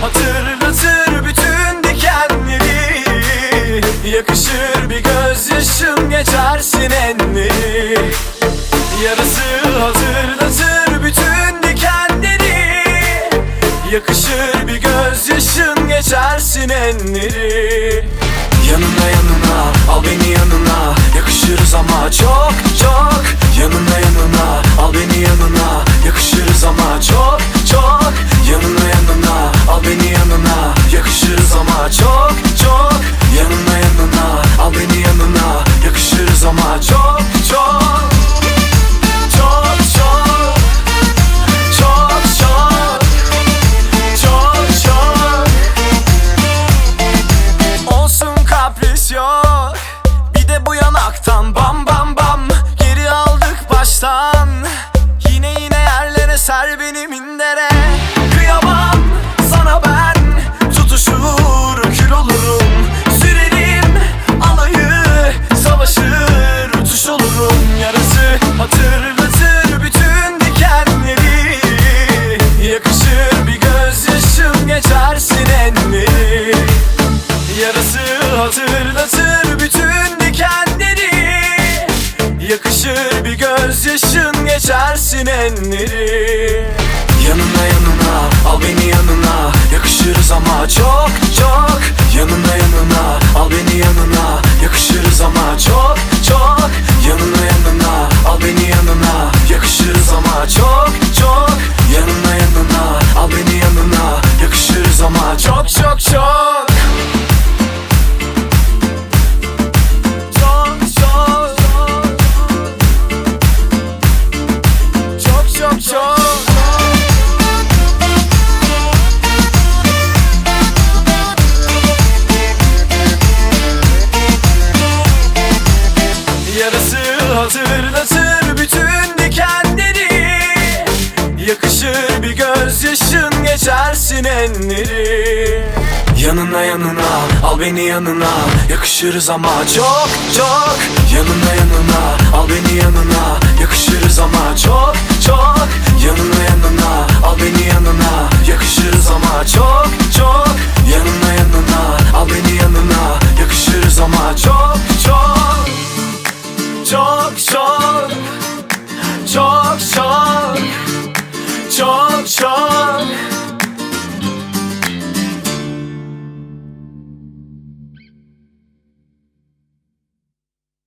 Hatırlatır bütün dikenleri. Yakışır bir gözyaşım geçersin enleri Yarası hatırlatır bütün dikenleri. Yakışır bir gözyaşın geçersin enleri Yanına yanına Kıyamam sana ben. Tutuşur kül olurum. Sürerim alayı Savaşır uçuş olurum. Yarası hatırlatır bütün dikenleri. Yakışır bir gözyaşım geçersin enleri Yarası hatırlatır bütün dikenleri. Yakışır bir gözyaşın geçersin enleri Yanına yanına al beni yanına. Yakışırız ama çok çok. Yanına yanına al beni yanına. Yakışırız ama çok Yarası hatırlatır bütün dikenleri. Yakışır bir gözyaşın geçersin enleri. Yanına yanına al beni yanına. Yakışırız ama çok çok. Yanına yanına al beni yanına. Yakışırız ama çok çok